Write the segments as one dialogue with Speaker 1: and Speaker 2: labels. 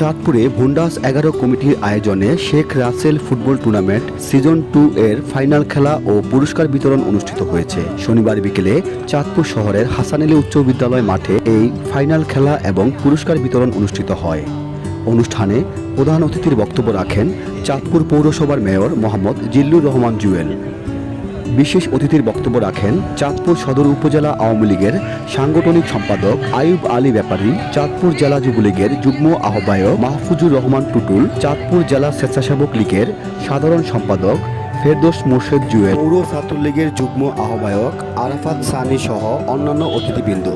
Speaker 1: চাঁদপুরে ভুন্ডাস এগারো কমিটির আয়োজনে Sheikh Russel football tournament season two এর ফাইনাল খেলা ও পুরস্কার বিতরণ অনুষ্ঠিত হয়েছে। শনিবার বিকেলে চাঁদপুর শহরের হাসান আলী উচ্চ বিদ্যালয় মাঠে এই ফাইনাল খেলা এবং পুরস্কার বিতরণ অনুষ্ঠিত হয়। অনুষ্ঠানে প্রধান অতিথির বক্তব্য রাখেন চাঁদপুর পৌরসভার মেয়র মোহাম্মদ জিল্লুর রহমান জুয়েল। বিশেষ অতিথির বক্তব্য রাখেন চাঁদপুর সদর উপজেলা আওয়ামী লীগের সাংগঠনিক সম্পাদক আয়ুব আলী ব্যাপারী, চাঁদপুর জেলা যুবলীগের যুগ্ম আহ্বায়ক মাহফুজুর রহমান টুটুল, চাঁদপুর জেলা স্বেচ্ছাসেবক লীগের সাধারণ সম্পাদক ফেরদোস মোর্শেদ জুয়েল, পৌর ছাত্রলীগের যুগ্ম আহ্বায়ক আরাফাত সানি সহ অন্যান্য অতিথিবৃন্দ।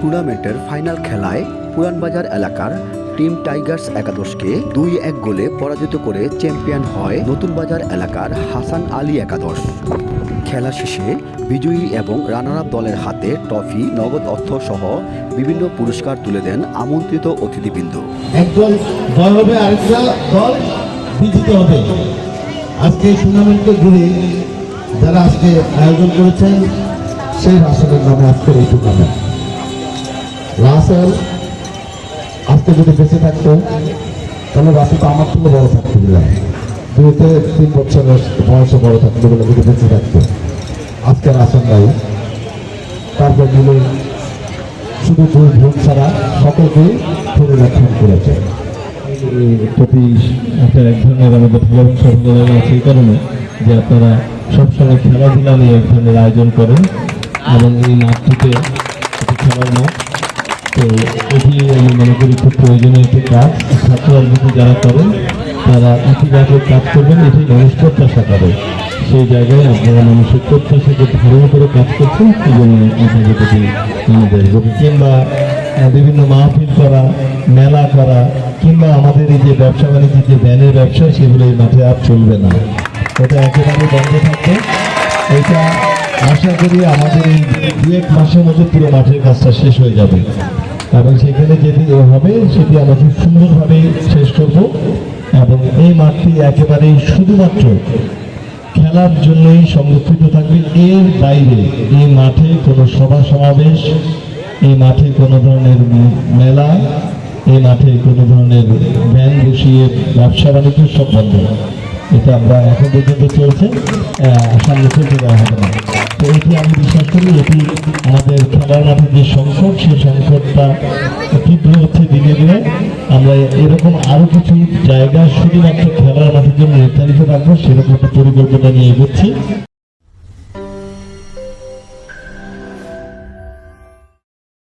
Speaker 1: টুর্নামেন্টের ফাইনাল খেলায় পুরানবাজার এলাকার টিম টাইগার্স একাদশকে দুই এক গোলে পরাজিত করে চ্যাম্পিয়ন হয় নতুন বাজার এলাকার হাসান আলী একাদশ। খেলা শেষে বিজয়ী এবং রানার দলের হাতে ট্রফি, নগদ অর্থ সহ বিভিন্ন পুরস্কার তুলে দেন আমন্ত্রিত অতিথিবৃন্দ।
Speaker 2: একদল জয় হবে আরেকটা দল বিজিত হবে। আজকে টুর্নামেন্টকে ঘিরে যারা আজকে আয়োজন করেছেন, সেই রাসেলের নামে আজকের এই টুর্নামেন্ট। রাসেল, আজকে যদি বেঁচে থাকতো, তাহলে রাসেল তো আমার থেকে বড় থাকতো দিলাম দুইতে তিন বছরের বয়সে বড় থাকতো বলে যদি বেঁচে থাকতো। আজকে রাসেল নাই তারপর মিলে শুধু দুই ভোট ছাড়া সকলকে পরিদর্শন করেছে
Speaker 3: প্রতি একটা এক ধরনের আমাদের ভালোবাসা কারণে যে আপনারা সবসময় খেলাধুলা নিয়ে এক ধরনের আয়োজন করেন এবং এই মাঠটিতে খেলার মাঠ তো এটি আমি মনে করি খুব প্রয়োজনীয় একটি কাজ। ছাত্র যারা করেন, তারা ইতিবাচক কাজ করবেন, এটি মানুষ প্রত্যাশা করে। সেই জায়গায় আপনারা মানুষের প্রত্যাশাকে ধারণ করে কাজ করছেন এই জন্য আপনাদের প্রতি আমাদের কিংবা বিভিন্ন মাহফিল করা, মেলা করা, কিংবা আমাদের এই যে ব্যবসা বাণিজ্যের যে ব্যানের ব্যবসা, সেগুলো এই মাঠে আর চলবে না। এটা একেবারে বন্ধ থাকবে। এটা আশা করি আমাদের এই দু এক মাসের মধ্যে পুরো মাঠের কাজটা শেষ হয়ে যাবে। এবং সেখানে যেটি হবে, সেটি আমরা খুব সুন্দরভাবে শেষ করব। এবং এই মাঠটি একেবারেই শুধুমাত্র খেলার জন্যই সংরক্ষিত থাকবে। এর বাইরে, এই মাঠে কোনো সভা সমাবেশ, এই মাঠে কোনো ধরনের মেলা, এই মাঠে কোনো ধরনের ব্যান বসিয়ে ব্যবসা বাণিজ্য সব বন্ধ এটা আমরা এখন পর্যন্ত চলছে সামনে চলতে দেওয়া হবে না। তো এটি আমি বিশ্বাস করি, এটি আমাদের খেলার মাঠের যে সংকট সেই সংকটটা তীব্র হচ্ছে দিনে দিনে। আমরা এরকম আরও কিছু জায়গা শুধুমাত্র খেলার মাঠের জন্য নির্ধারিত রাখব, সেরকম একটা পরিকল্পনা নিয়ে এগোচ্ছি।